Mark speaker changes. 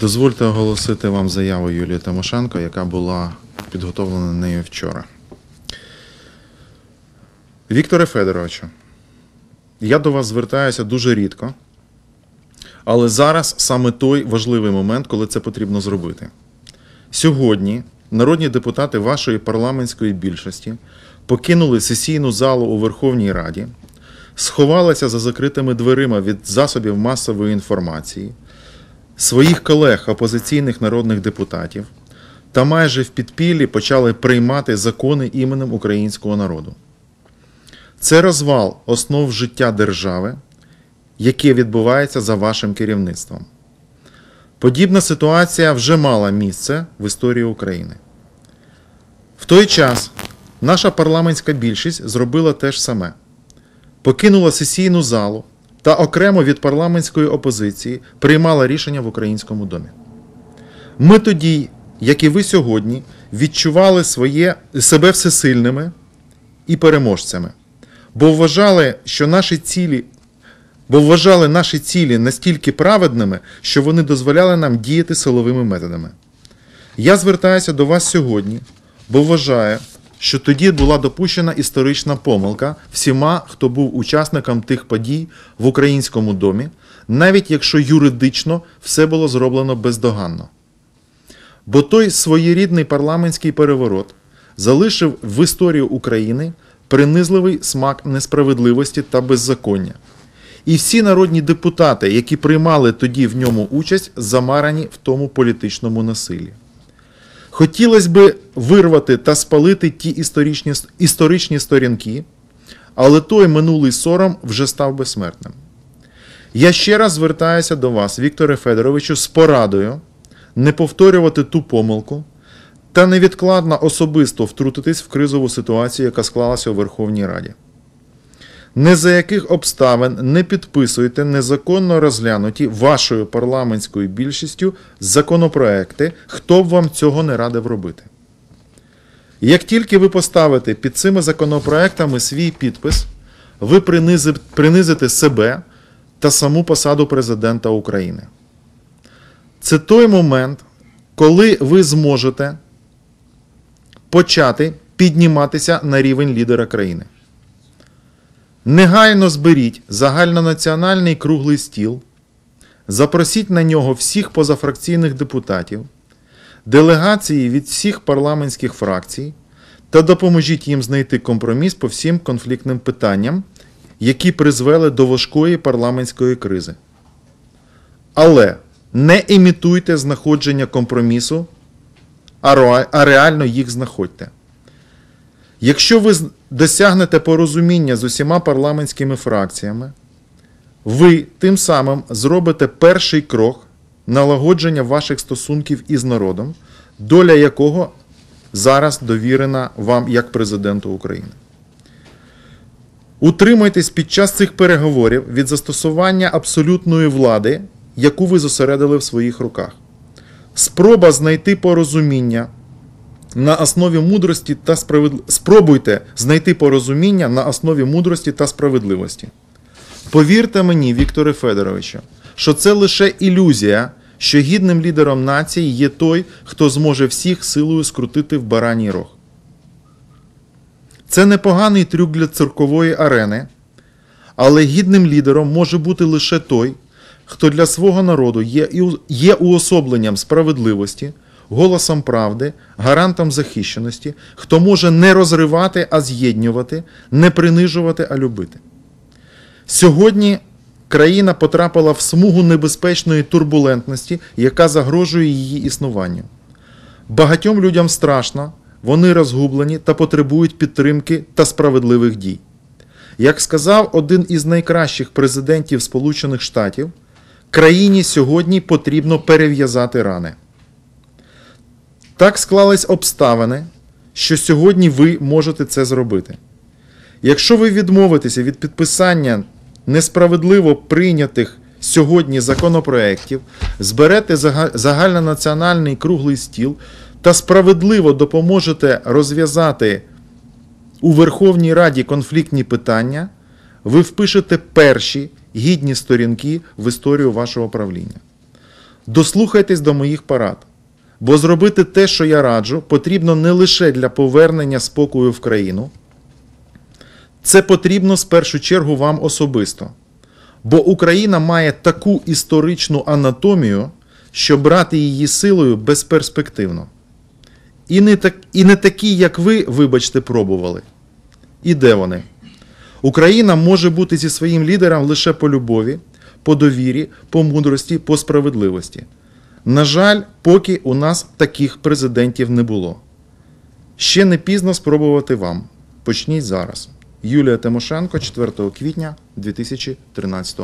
Speaker 1: Дозвольте оголосити вам заяву Юлії Тимошенко, яка була підготовлена нею вчора. Вікторе Федоровичу, я до вас звертаюся дуже рідко, але зараз саме той важливий момент, коли це потрібно зробити. Сьогодні народні депутати вашої парламентської більшості покинули сесійну залу у Верховній Раді, сховалися за закритими дверима від засобів масової інформації, своїх колег опозиційних народних депутатів та майже в підпіллі почали приймати закони іменем українського народу. Це розвал основ життя держави, яке відбувається за вашим керівництвом. Подібна ситуація вже мала місце в історії України. В той час наша парламентська більшість зробила те ж саме: покинула сесійну залу та окремо від парламентської опозиції приймала рішення в українському домі. Ми тоді, як і ви сьогодні, відчували своє, себе всесильними і переможцями, бо вважали, що наші цілі бо вважали наші цілі настільки праведними, що вони дозволяли нам діяти силовими методами. Я звертаюся до вас сьогодні, бо вважаю, що тоді була допущена історична помилка всіма, хто був учасником тих подій в українському домі, навіть якщо юридично все було зроблено бездоганно. Бо той своєрідний парламентський переворот залишив в історію України принизливий смак несправедливості та беззаконня. І всі народні депутати, які приймали тоді в ньому участь, замарані в тому політичному насиллі. Хотілося би вирвати та спалити ті історичні, історичні сторінки, але той минулий сором вже став безсмертним. Я ще раз звертаюся до вас, Вікторе Федоровичу, з порадою не повторювати ту помилку та невідкладно особисто втрутитись в кризову ситуацію, яка склалася у Верховній Раді. Не за яких обставин не підписуйте незаконно розглянуті вашою парламентською більшістю законопроекти, хто б вам цього не радив робити. Як тільки ви поставите під цими законопроектами свій підпис, ви принизите себе та саму посаду президента України. Це той момент, коли ви зможете почати підніматися на рівень лідера країни. Негайно зберіть загальнонаціональний круглий стіл, запросіть на нього всіх позафракційних депутатів, делегації від всіх парламентських фракцій та допоможіть їм знайти компроміс по всім конфліктним питанням, які призвели до важкої парламентської кризи. Але не імітуйте знаходження компромісу, а реально їх знаходьте. Якщо ви досягнете порозуміння з усіма парламентськими фракціями, ви тим самим зробите перший крок налагодження ваших стосунків із народом, доля якого зараз довірена вам як президенту України. Утримуйтесь під час цих переговорів від застосування абсолютної влади, яку ви зосередили в своїх руках. Спроба знайти порозуміння на основі мудрості та справедливості. Спробуйте знайти порозуміння на основі мудрості та справедливості. Повірте мені, Вікторе Федоровичу, що це лише ілюзія, що гідним лідером нації є той, хто зможе всіх силою скрутити в бараній рог. Це непоганий трюк для циркової арени, але гідним лідером може бути лише той, хто для свого народу є, є уособленням справедливості, голосом правди, гарантом захищеності, хто може не розривати, а з'єднювати, не принижувати, а любити. Сьогодні країна потрапила в смугу небезпечної турбулентності, яка загрожує її існуванню. Багатьом людям страшно, вони розгублені та потребують підтримки та справедливих дій. Як сказав один із найкращих президентів Сполучених Штатів, країні сьогодні потрібно перев'язати рани. Так склались обставини, що сьогодні ви можете це зробити. Якщо ви відмовитеся від підписання несправедливо прийнятих сьогодні законопроєктів, зберете загальнонаціональний круглий стіл та справедливо допоможете розв'язати у Верховній Раді конфліктні питання, ви впишете перші гідні сторінки в історію вашого правління. Дослухайтесь до моїх порад. Бо зробити те, що я раджу, потрібно не лише для повернення спокою в країну. Це потрібно з першу чергу вам особисто. Бо Україна має таку історичну анатомію, що брати її силою безперспективно. І не, так, і не такі, як ви, вибачте, пробували. І де вони? Україна може бути зі своїм лідером лише по любові, по довірі, по мудрості, по справедливості. На жаль, поки у нас таких президентів не було. Ще не пізно спробувати вам. Почніть зараз. Юлія Тимошенко, 4 квітня 2013